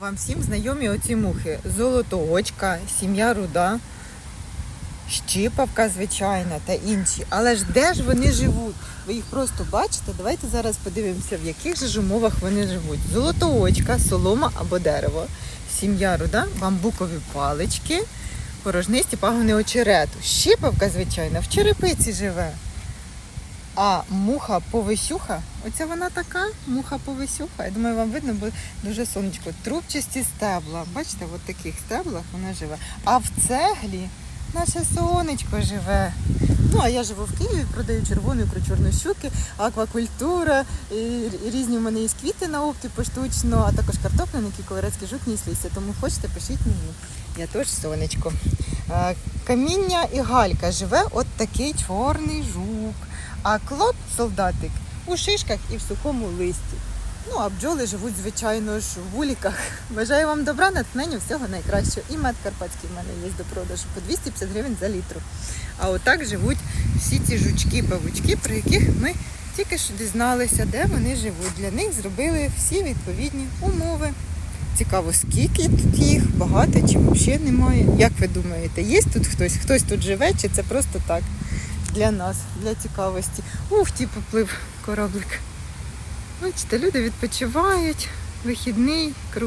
Вам всім знайомі оці мухи. Золотоочка, сім'я руда, щипавка звичайна та інші. Але ж де ж вони живуть? Ви їх просто бачите? Давайте зараз подивимося, в яких же ж умовах вони живуть. Золотоочка, солома або дерево. Сім'я руда, бамбукові палички, порожнисті пагони очерету. Щипавка, звичайно, в черепиці живе. А муха повисюха, оця вона така, муха повисюха. Я думаю, вам видно, бо дуже сонечко. Трубчасті стебла. Бачите, в таких стеблах вона живе. А в цеглі наше сонечко живе. Ну, а я живу в Києві, продаю червону ікру чорнощуки, аквакультура, і і різні в мене є квіти на опті поштучно, а також картопленики, колорецький жук, слісся. Тому хочете, пишіть мені. Я теж сонечко. Каміння і галька живе от такий чорний жук. А клоп, солдатик, у шишках і в сухому листі. Ну, а бджоли живуть, звичайно ж, в вуліках. Бажаю вам добра, натхнення, всього найкращого. І мед карпатський в мене є до продажу по 250 гривень за літру. А отак живуть всі ці жучки-павучки, про яких ми тільки що дізналися, де вони живуть. Для них зробили всі відповідні умови. Цікаво, скільки тут їх, багато чи взагалі немає. Як ви думаєте, є тут хтось? Хтось тут живе, чи це просто так? Для нас, для цікавості. Ух, ті поплив кораблик. Бачите, люди відпочивають, вихідний, круг.